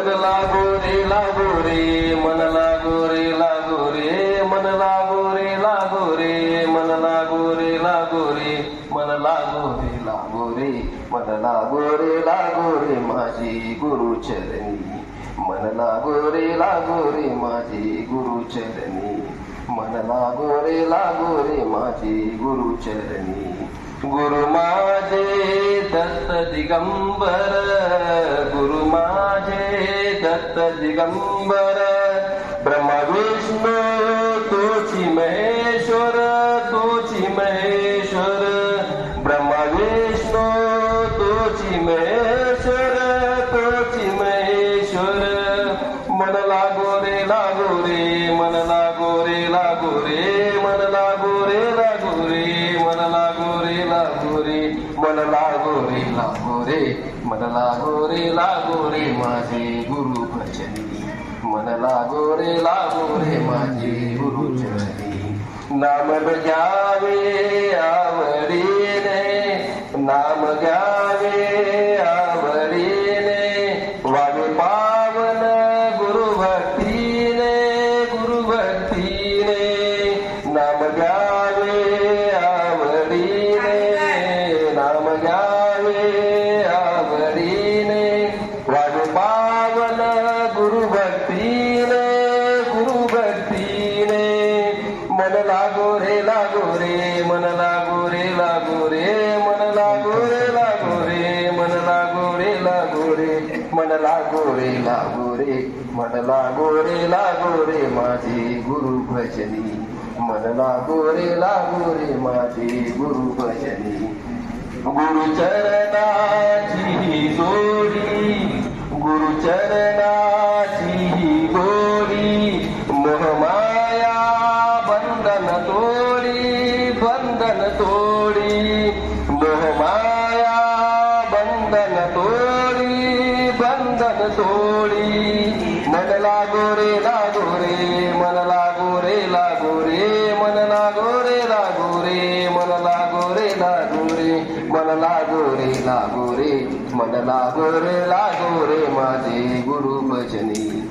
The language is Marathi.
मन लागो रे लागो रे मन लागो रे लागो रे मन लागो रे लागो रे मन लागो रे लागो रे मन लागो रे लागो रे मन लागो रे लागो रे माझी गुरुचरणी मन लागो रे लागो रे माझी गुरुचरणी मन लागो रे लागो रे माझी गुरुचरणी गुरु माझे दत्त दिगंबर गुरु दत्त दिगंबर ब्रह्मा विष्णू तोची महेश्वर तोची महेश्वर ब्रह्मा विष्णू तोची महेश्वर तोची महेश्वर. मन लागो रे लागो रे मन लागो रे लागो रे. मन लागो रे लागो रे मन लागो रे लागो रे माझे गुरु भजनी मन लागो रे लागो रे माझे गुरु चरणी नाम घ्यावे आवडीने नाम घ्यावे गुरु भक्तीने गुरु भक्तीने मन लागो रे लागो रे मन लागो रे लागो रे मन लागो रे लागो रे मन लागो रे लागो रे मन लागो रे लागो रे मन लागो रे लागो रे माझे गुरु भजनी मन लागो रे लागो रे माझे गुरु भजनी गुरु चरणाची जोडी गुरु चरणा चरणाची गोडी मोहमाया बंधन तोडी बंधन तोडी। मोहमाया बंधन तोडी बंधन तोडी। मन लागो रे लागो रे मन लागो रे लागो रे। मन लागो रे लागो रे मन लागो रे लागो रे। मन लागो रे लागो रे। मन लागो रे लागो रे माझे गुरु भजनी।